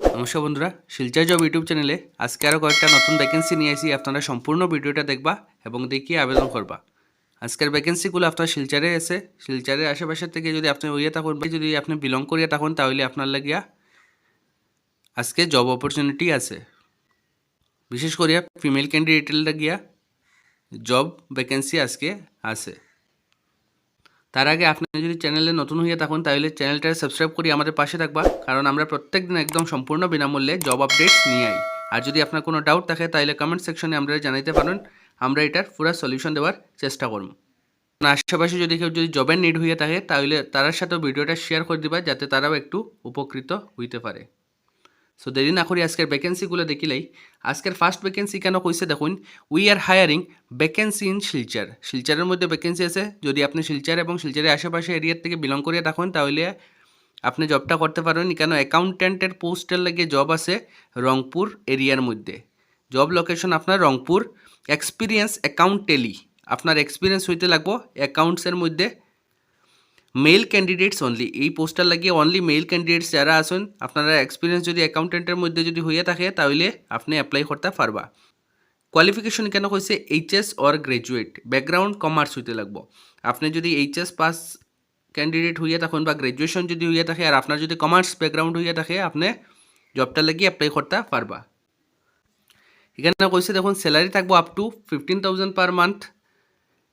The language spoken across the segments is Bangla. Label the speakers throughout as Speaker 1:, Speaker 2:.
Speaker 1: নমস্কার বন্ধুরা, শিলচর জব ইউটিউব চ্যানেলে আজকে আরও কয়েকটা নতুন ভ্যাকেন্সি নিয়ে আসি। আপনারা সম্পূর্ণ ভিডিওটা দেখবা এবং দেখিয়ে আবেদন করবা। আজকের ভ্যাকেন্সিগুলো আপনার শিলচারে আছে। শিলচারের আশেপাশে থেকে যদি আপনি ওইয়া থাকুন যদি আপনি বিলং করিয়া থাকুন, তাহলে আপনার লাগিয়া আজকে জব অপরচুনিটি আছে। বিশেষ করিয়া ফিমেল ক্যান্ডিডেটের লাগিয়া জব ভ্যাকেন্সি আজকে আছে। তার আগে আপনি যদি চ্যানেলে নতুন হয়ে থাকুন, তাহলে চ্যানেলটা সাবস্ক্রাইব করে আমাদের পাশে থাকবা। কারণ আমরা প্রত্যেক দিন একদম সম্পূর্ণ বিনামূল্যে জব আপডেটস নিয়ে আই। আর যদি আপনার কোনো ডাউট থাকে, তাহলে কমেন্ট সেকশনে আমরা জানাইতে পারেন। আমরা এটার পুরো সলিউশন দেওয়ার চেষ্টা করব। আশেপাশে যদি কেউ যদি জবের নিড হয়ে থাকে, তাহলে তার সাথেও ভিডিওটা শেয়ার করে দিবা, যাতে তারাও একটু উপকৃত হইতে পারে। সো দেরি না করি আজকের ভ্যাকেন্সিগুলো দেখিলেই আজকের ফার্স্ট ভ্যাকেন্সি কেন কইছে দেখুন we are hiring vacancy in Silchar শিলচারের মধ্যে ভ্যাকেন্সি আছে, যদি আপনি শিলচার এবং শিলচারের আশেপাশে এরিয়ার থেকে বিলং করিয়া থাকুন, তাহলে আপনি জবটা করতে পারেন। কেন অ্যাকাউন্ট্যান্টের পোস্টের লাগে জব আছে রংপুর এরিয়ার মধ্যে। জব লোকেশন আপনার রংপুর এক্সপিরিয়েন্স অ্যাকাউন্ট টেলি আপনার এক্সপিরিয়েন্স হইতে লাগবো অ্যাকাউন্টসের মধ্যে মেল ক্যান্ডিডেটস অনলি এই পোস্টার লাগিয়ে অনলি মেল ক্যান্ডিডেটস যারা আছেন, আপনারা এক্সপিরিয়েন্স যদি অ্যাকাউন্টেন্টের মধ্যে যদি হইয়া থাকে, তাহলে আপনি অ্যাপ্লাই করতে পারবা। কোয়ালিফিকেশন কেন কইছে? HS or graduate background commerce হইতে লাগবো। আপনি যদি এইচএস পাস ক্যান্ডিডেট হইয়া থাকুন বা গ্রাজুয়েশন যদি হইয়া থাকে, আর আপনার যদি কমার্স ব্যাকগ্রাউন্ড হইয়া থাকে, আপনি জবটা লাগি অ্যাপ্লাই করতে পারবা। এখানে কইছে দেখুন স্যালারি থাকব up to fifteen thousand per month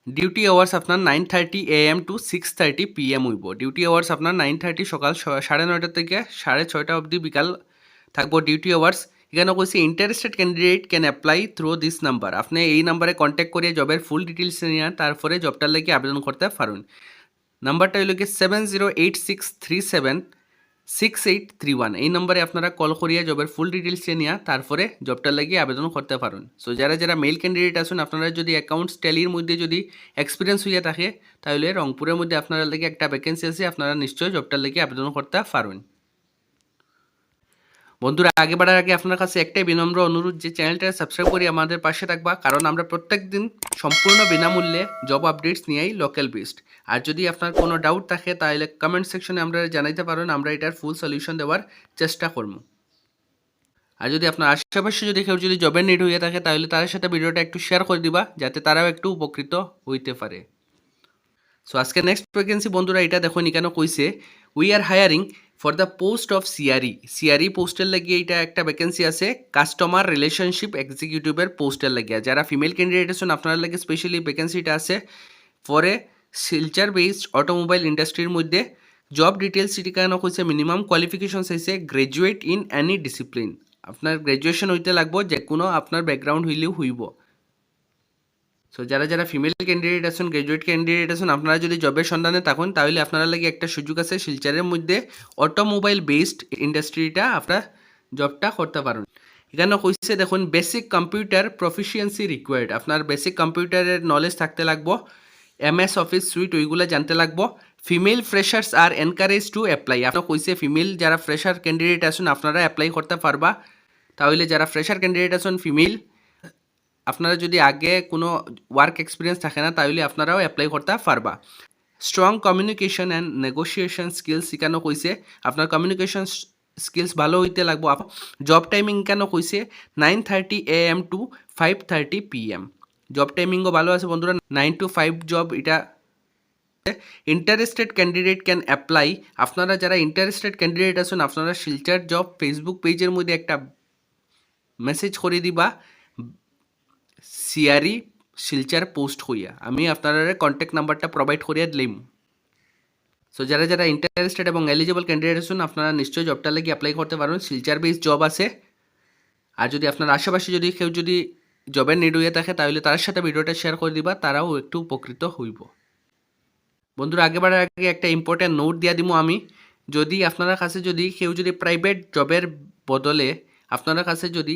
Speaker 1: duty hours আপনার nine thirty A M to six thirty P M হইব। ডিউটি আওয়ার্স আপনার নাইন থার্টি সকাল সাড়ে নয়টা থেকে সাড়ে ছয়টা অবধি বিকাল থাকব ডিউটি আওয়ার্স। এখানে কইছে interested candidate can apply through this number আপনি এই নাম্বারে কন্ট্যাক্ট করে জবের ফুল ডিটেলস নিয়ে, তারপরে জবটার লাগি আবেদন করতে পারুন নাম্বারটা হইল কি seven zero eight six three seven six eight three one এই নম্বরে আপনারা কল করিয়া জবের ফুল ডিটেলস নিয়ে তারপরে জবটা লাগিয়ে আবেদন করতে পারেন। সো যারা যারা মেল ক্যান্ডিডেট আছেন, আপনারা যদি অ্যাকাউন্টস ট্যালির মধ্যে যদি এক্সপিরিয়েন্স হইয়া থাকে, তাহলে রংপুরের মধ্যে আপনারা লাগে একটা ভ্যাকেন্সি আছে, আপনারা নিশ্চয়ই জবটার লাগিয়ে আবেদন করতে পারবেন। বন্ধুরা, আগে বাড়ার আগে আপনার কাছে একটাই বিনম্র অনুরোধ যে চ্যানেলটা সাবস্ক্রাইব করে আমাদের পাশে থাকবা, কারণ আমরা প্রত্যেক দিন সম্পূর্ণ বিনামূল্যে জব আপডেটস নিয়েই লোকাল বেসড আর যদি আপনার কোনো ডাউট থাকে, তাহলে কমেন্ট সেকশনে আমরা জানাইতে পারেন আমরা এটার ফুল সলিউশন দেওয়ার চেষ্টা করব। আর যদি আপনার আশেপাশে যদি কেউ যদি জবের নিড হয়ে থাকে, তাহলে তাদের সাথে ভিডিওটা একটু শেয়ার করে দিবা, যাতে তারাও একটু উপকৃত হইতে পারে। সো আজকে নেক্সট ভ্যাকেন্সি বন্ধুরা, এটা দেখুন এখানে কইছে we are hiring for the post of CRE CRE পোস্টের লাগিয়ে এটা একটা ভ্যাকেন্সি আছে। কাস্টমার রিলেশনশিপ এক্সিকিউটিভের পোস্টের লাগিয়ে। যারা ফিমেল ক্যান্ডিডেট আছেন আপনার লাগে স্পেশালি ভ্যাকেন্সিটা আছে ফরে শিলচার বেসড অটোমোবাইল ইন্ডাস্ট্রির মধ্যে। জব ডিটেলস এটি কেন কইছে মিনিমাম কোয়ালিফিকেশন চাইছে গ্রাজুয়েট ইন এনি ডিসিপ্লিন আপনার গ্রাজুয়েশন হইতে লাগবো যে কোনো আপনার ব্যাকগ্রাউন্ড হইলেও হইব। সো যারা যারা ফিমেল ক্যান্ডিডেট আছেন গ্রাজুয়েট ক্যান্ডিডেট আছেন, আপনারা যদি জবের সন্ধানে থাকুন, তাহলে আপনারা লাগে একটা সুযোগ আছে শিলচারের মধ্যে অটোমোবাইল বেসড ইন্ডাস্ট্রিটা আপনারা জবটা করতে পারেন। এখানে কইছে দেখুন বেসিক কম্পিউটার প্রফিসিয়েন্সি রিকোয়ার্ড আপনার বেসিক কম্পিউটারের নলেজ থাকতে লাগবো এম এস অফিস সুইট ওইগুলো জানতে লাগবো। Female freshers are encourage to apply আপনার কইছে ফিমেল যারা ফ্রেশার ক্যান্ডিডেট আছেন, আপনারা অ্যাপ্লাই করতে পারবা। তাহলে যারা ফ্রেশার ক্যান্ডিডেট আছেন ফিমেল আপনারা যদি আগে কোনো ওয়ার্ক এক্সপিরিয়েন্স থাকে না, তাহলে আপনারাও অ্যাপ্লাই করতে পারবা। Strong communication and negotiation skills শিখানো কইছে। আপনার কমিউনিকেশন স্কিলস ভালো হইতে লাগবো। জব টাইমিং কেন কইছে? Nine thirty A M to five thirty P M job টাইমিংও ভালো আছে বন্ধুরা। নাইন টু ফাইভ জব এটা ইন্টারেস্টেড ক্যান্ডিডেট ক্যান অ্যাপ্লাই আপনারা যারা ইন্টারেস্টেড ক্যান্ডিডেট আছেন, আপনারা শিলচার জব ফেসবুক পেজের মধ্যে একটা মেসেজ করে দিবা। সিআরই শিলচার পোস্ট হইয়া। আমি আপনারা কন্ট্যাক্ট নাম্বারটা প্রোভাইড করিয়া দিলাম। সো যারা যারা ইন্টারেস্টেড এবং এলিজিবল ক্যান্ডিডেট আছেন, আপনারা নিশ্চয়ই জবটা লাগি অ্যাপ্লাই করতে পারেন শিলচার বেস জব আছে। আর যদি আপনার আশেপাশে যদি কেউ যদি জবের নিড হয়ে থাকে, তাহলে তার সাথে ভিডিওটা শেয়ার করে দিবা, তারাও একটু উপকৃত হইব। বন্ধুরা আগেবার আগে একটা ইম্পর্ট্যান্ট নোট দিয়া দিব আমি। যদি আপনার কাছে যদি কেউ যদি প্রাইভেট জবের বদলে আপনার কাছে যদি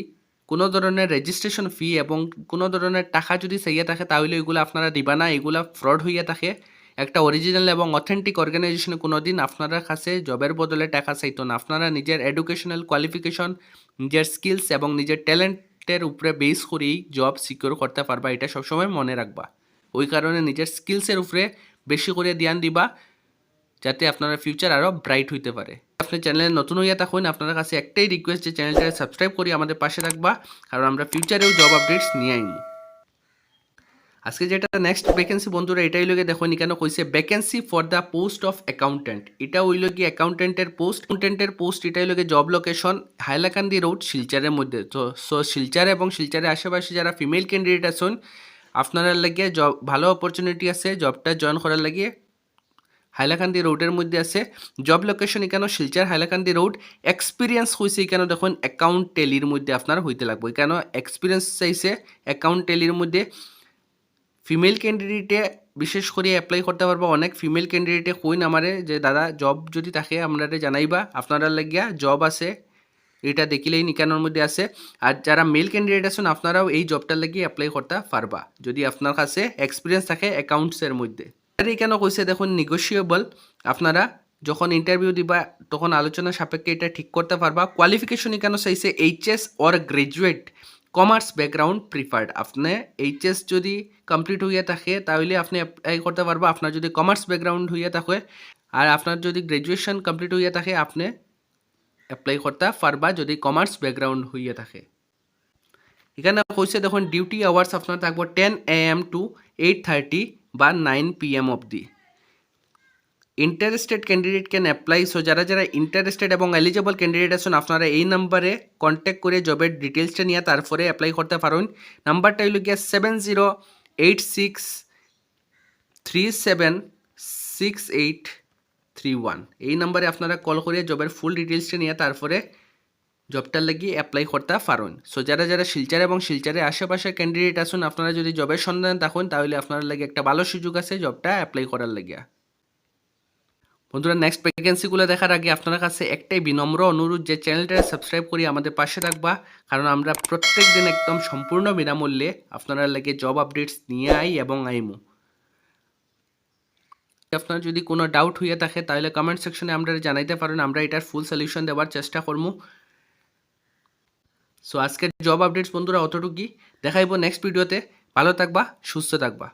Speaker 1: কোনো ধরনের রেজিস্ট্রেশন ফি এবং কোনো ধরনের টাকা যদি চাইয়া থাকে, তাহলে এগুলো আপনারা দিবা না। এগুলা ফ্রড হইয়া থাকে। একটা অরিজিনাল এবং অথেন্টিক অর্গানাইজেশনে কোনো দিন আপনারা কাছে জবের বদলে টাকা চাইতো না। আপনারা নিজের এডুকেশনাল কোয়ালিফিকেশন নিজের স্কিলস এবং নিজের ট্যালেন্টের উপরে বেস করেই জব সিকিউর করতে পারবা। এটা সবসময় মনে রাখবা। ওই কারণে নিজের স্কিলসের উপরে বেশি করে ধ্যান দিবা, যাতে আপনারা ফিউচার আরও ব্রাইট হইতে পারে। আপনি চ্যানেলে নতুন হইয়া থাকুন আপনার কাছে একটাই রিকোয়েস্ট যে চ্যানেলটা সাবস্ক্রাইব করি আমাদের পাশে রাখবা, কারণ আমরা ফিউচারেও জব আপডেটস নিয়ে আইমু। আজকে যেটা নেক্সট ভ্যাকেন্সি বন্ধুরা, এটাই লগে দেখো কেন কইছে vacancy for the post of accountant এটা হইল কি অ্যাকাউন্টেন্টের পোস্ট অ্যাকাউন্টেন্টের পোস্ট এটাই লগে জব লোকেশন হাইলাকান্দি রোড শিলচারের মধ্যে। তো সো শিলচার এবং শিলচারের আশেপাশে যারা ফিমেল ক্যান্ডিডেট আছেন আপনারা লাগে জব ভালো অপরচুনিটি আছে জবটা জয়েন করার লাগে। হাইলাকান্দি রোডের মধ্যে আছে। জব লোকেশন এখানে শিলচার হাইলাকান্দি রোড এক্সপিরিয়েন্স হয়েছে এখানে দেখুন? অ্যাকাউন্ট টেলির মধ্যে আপনার হইতে লাগবে। এখানে এক্সপিরিয়েন্স চাইছে অ্যাকাউন্ট টেলির মধ্যে। ফিমেল ক্যান্ডিডেটে বিশেষ করে অ্যাপ্লাই করতে পারব। অনেক ফিমেল ক্যান্ডিডেটে কইন আমারে যে, দাদা জব যদি থাকে আপনারা জানাইবা। আপনারা লাগিয়া জব আছে। এটা দেখিলেই নিকানোর মধ্যে আছে। আর যারা মেল ক্যান্ডিডেট আছেন, আপনারাও এই জবটার লাগিয়ে অ্যাপ্লাই করতে পারবা। যদি আপনার কাছে এক্সপিরিয়েন্স থাকে অ্যাকাউন্টসের মধ্যে। এখানে কইছে? দেখুন নিগোসিয়েবল আপনারা যখন ইন্টারভিউ দিবা, তখন আলোচনা সাপেক্ষে এটা ঠিক করতে পারবা। কোয়ালিফিকেশন কেন চাইছে? HS or graduate commerce background preferred আপনি এইচএস যদি কমপ্লিট হইয়া থাকে, তাহলে আপনি অ্যাপ্লাই করতে পারবা। আপনার যদি কমার্স ব্যাকগ্রাউন্ড হইয়া থাকে, আর আপনার যদি গ্রাজুয়েশন কমপ্লিট হইয়া থাকে, আপনি অ্যাপ্লাই করতে পারবা যদি কমার্স ব্যাকগ্রাউন্ড হইয়া থাকে। এখানে কইছে দেখুন ডিউটি আওয়ার্স আপনার থাকব ten A M to eight thirty বা নাইন পি এম অবধি। Interested candidate can apply so যারা যারা ইন্টারেস্টেড এবং এলিজেবল ক্যান্ডিডেট আছেন, আপনারা এই নাম্বারে কন্ট্যাক্ট করে জবের ডিটেলসটা নিয়ে তারপরে অ্যাপ্লাই করতে পারেন। নাম্বারটা হইল গিয়া seven zero eight six three seven six eight three one এই নাম্বারে আপনারা কল করে জবের ফুল ডিটেলসটা নিয়ে তারপরে জবটার লাগি অ্যাপ্লাই করতে পারেন সো যারা যারা শিলচার এবং শিলচারের আশেপাশে ক্যান্ডিডেট আসুন আপনারা যদি জবের সন্ধান থাকুন, তাহলে আপনার লাগে একটা ভালো সুযোগ আছে জবটা অ্যাপ্লাই করার লাগিয়া। বন্ধুরা নেক্সট ভ্যাকেন্সিগুলো দেখার আগে আপনার কাছে একটাই বিনম্র অনুরোধ যে চ্যানেলটা সাবস্ক্রাইব করি আমাদের পাশে রাখবা, কারণ আমরা প্রত্যেক দিন একদম সম্পূর্ণ বিনামূল্যে আপনারা লাগে জব আপডেটস নিয়ে আই এবং আইমু। আপনার যদি কোনো ডাউট হইয়া থাকে, তাহলে কমেন্ট সেকশনে আমরা জানাইতে পারেন, আমরা এটার ফুল সলিউশন দেওয়ার চেষ্টা করব সো আজকের জব আপডেটস বন্ধুরা অতটুকুই। দেখাইবো নেক্সট ভিডিওতে ভালো থাকবা সুস্থ থাকবা।